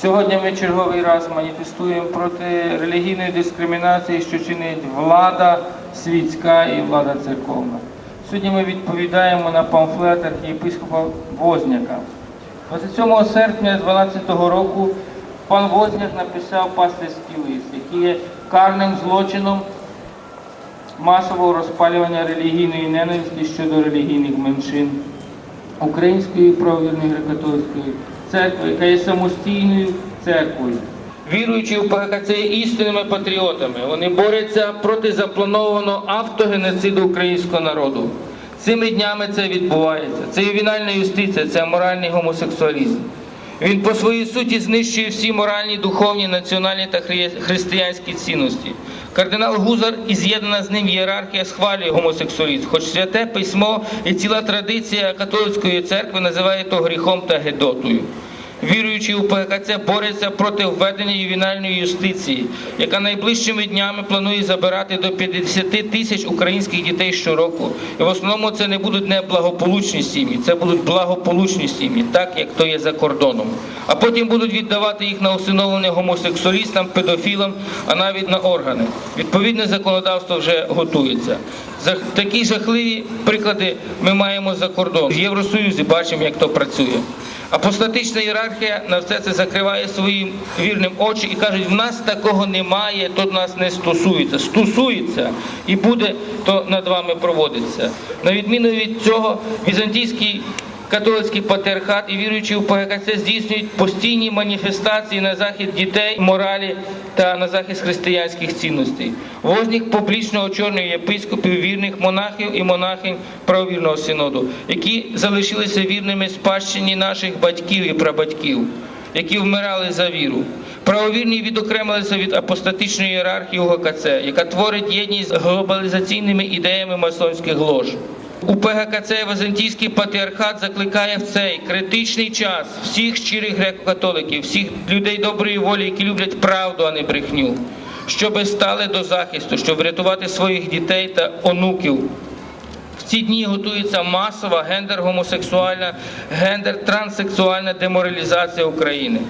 Сьогодні ми черговий раз маніфестуємо проти релігійної дискримінації, що чинить влада світська і влада церковна. Сьогодні ми відповідаємо на памфлет архієпископа Возняка. 27 серпня 2012 року пан Возняк написав пастирський лист, який є карним злочином масового розпалювання релігійної ненависті щодо релігійних меншин Української правовірної греко-католицької церкви, яка є самостійною церквою. Віруючи в ПГК, є істинними патріотами. Вони борються проти запланованого автогеноциду українського народу. Цими днями це відбувається. Це ювінальна юстиція, це моральний гомосексуалізм. Він по своїй суті знищує всі моральні, духовні, національні та християнські цінності. Кардинал Гузар і з'єднана з ним ієрархія схвалює гомосексуалізм, хоч святе письмо і ціла традиція католицької церкви називає то гріхом та гедотою. Віруючи у ПКЦ борються проти введення ювінальної юстиції, яка найближчими днями планує забирати до 50 тисяч українських дітей щороку. І в основному це не будуть неблагополучні сім'ї, це будуть благополучні сім'ї, так як то є за кордоном. А потім будуть віддавати їх на усиновлення гомосексуалістам, педофілам, а навіть на органи. Відповідне законодавство вже готується. Такі жахливі приклади ми маємо за кордоном. В Євросоюзі бачимо, як то працює. Апостатична ієрархія на все це закриває своїм вірним очі і кажуть, в нас такого немає, то нас не стосується. Стосується і буде, то над вами проводиться. На відміну від цього, візантійський католицький патріархат і віруючі в ПГКЦ здійснюють постійні маніфестації на захід дітей, моралі та на захист християнських цінностей. Вознік публічно очорнює єпископів, вірних монахів і монахинь правовірного синоду, які залишилися вірними спадщині наших батьків і прабатьків, які вмирали за віру. Правовірні відокремилися від апостатичної ієрархії УГКЦ, яка творить єдність з глобалізаційними ідеями масонських лож. У ПГКЦ Византійський патріархат закликає в цей критичний час всіх щирих греко-католиків, всіх людей доброї волі, які люблять правду, а не брехню, щоби стали до захисту, щоб врятувати своїх дітей та онуків. В ці дні готується масова гендер-гомосексуальна, гендер-транссексуальна деморалізація України.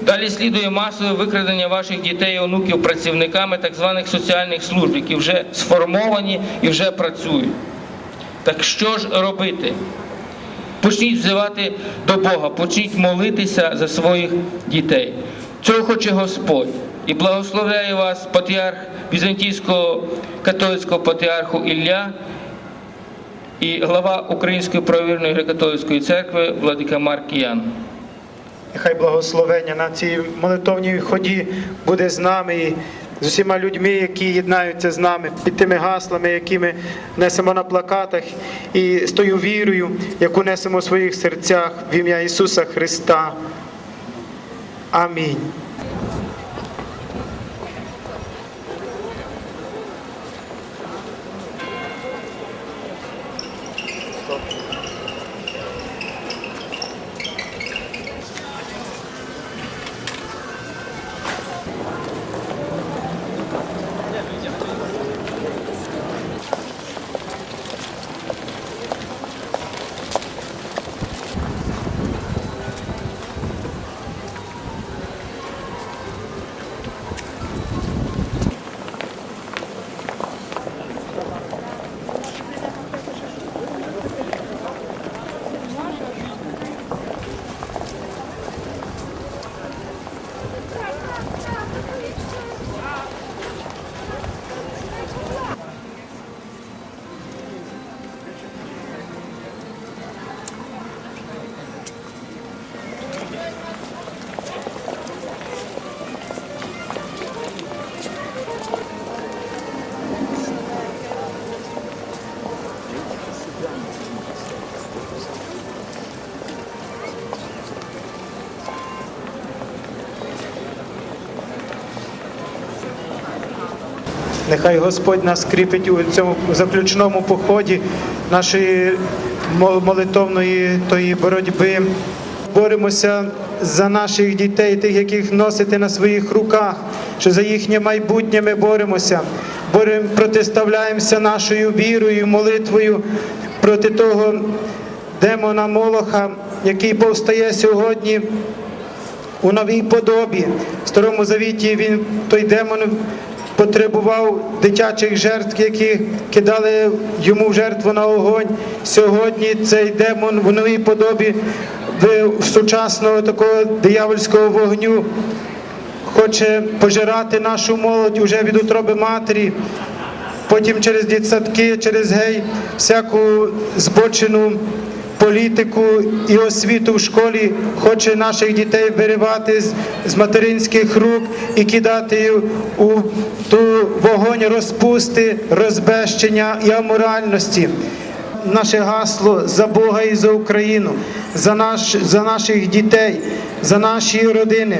Далі слідує масове викрадення ваших дітей і онуків працівниками так званих соціальних служб, які вже сформовані і вже працюють. Так що ж робити? Почніть взивати до Бога, почніть молитися за своїх дітей. Цього хоче Господь. І благословляє вас патріарх Візантійського католицького патріарху Ілля і глава Української правовірної греко-католицької церкви Владика Марк Ян. Нехай благословення на цій молитовній ході буде з нами з усіма людьми, які єднаються з нами, під тими гаслами, які ми несемо на плакатах, і з тою вірою, яку несемо в своїх серцях в ім'я Ісуса Христа. Амінь. Нехай Господь нас кріпить у цьому заключному поході нашої молитовної тої боротьби. Боремося за наших дітей, тих, яких носите на своїх руках, що за їхнє майбутнє ми боремося. Борем, протиставляємося нашою вірою, молитвою проти того демона Молоха, який повстає сьогодні у новій подобі. В Старому Завіті він той демон потребував дитячих жертв, які кидали йому жертву на огонь. Сьогодні цей демон в новій подобі сучасного такого диявольського вогню хоче пожирати нашу молодь уже від утроби матері. Потім через дітсадки, через гей, всяку збочену політику і освіту в школі хоче наших дітей виривати з, материнських рук і кидати у ту вогонь розпусти, розбещення і аморальності. Наше гасло за Бога і за Україну, за, наш, за наших дітей, за наші родини.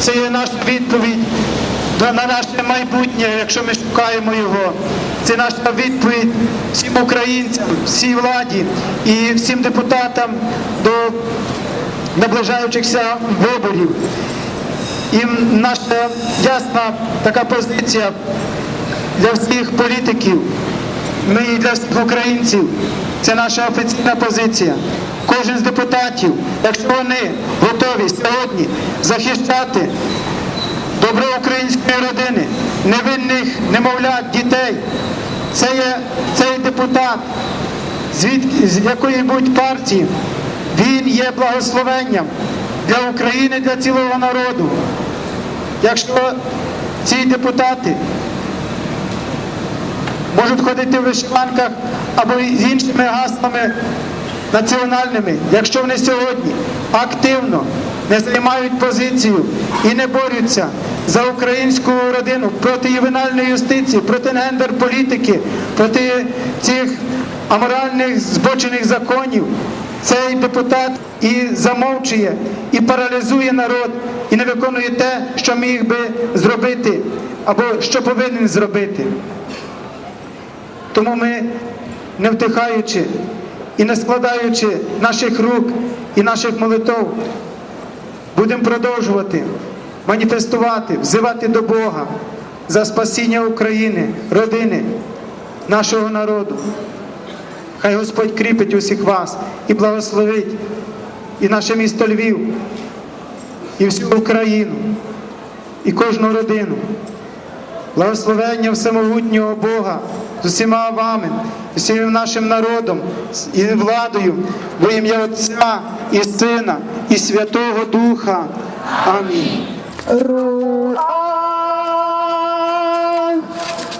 Це є наша відповідь на на наше майбутнє, якщо ми шукаємо його. Це наша відповідь всім українцям, всій владі і всім депутатам до наближаючихся виборів. І наша ясна така позиція для всіх політиків, ми і для всіх українців. Це наша офіційна позиція. Кожен з депутатів, якщо вони готові сьогодні захищати добро української родини, невинних немовлят, дітей, це є цей депутат, звідки з якої будь партії, він є благословенням для України, для цілого народу. Якщо ці депутати можуть ходити в вишиванках або з іншими гаслами національними, якщо вони сьогодні активно не займають позицію і не борються за українську родину проти ювенальної юстиції, проти гендер-політики, проти цих аморальних збочених законів, цей депутат і замовчує, і паралізує народ, і не виконує те, що міг би зробити, або що повинен зробити. Тому ми, не втихаючи і не складаючи наших рук і наших молитов, будемо продовжувати маніфестувати, взивати до Бога за спасіння України, родини, нашого народу. Хай Господь кріпить усіх вас і благословить і наше місто Львів, і всю Україну, і кожну родину. Благословення всемогутнього Бога з усіма вами, з усім нашим народом і владою во ім'я Отця і Сина, і Святого Духа. Амінь. Руа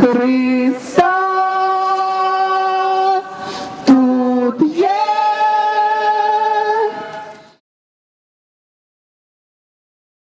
Христос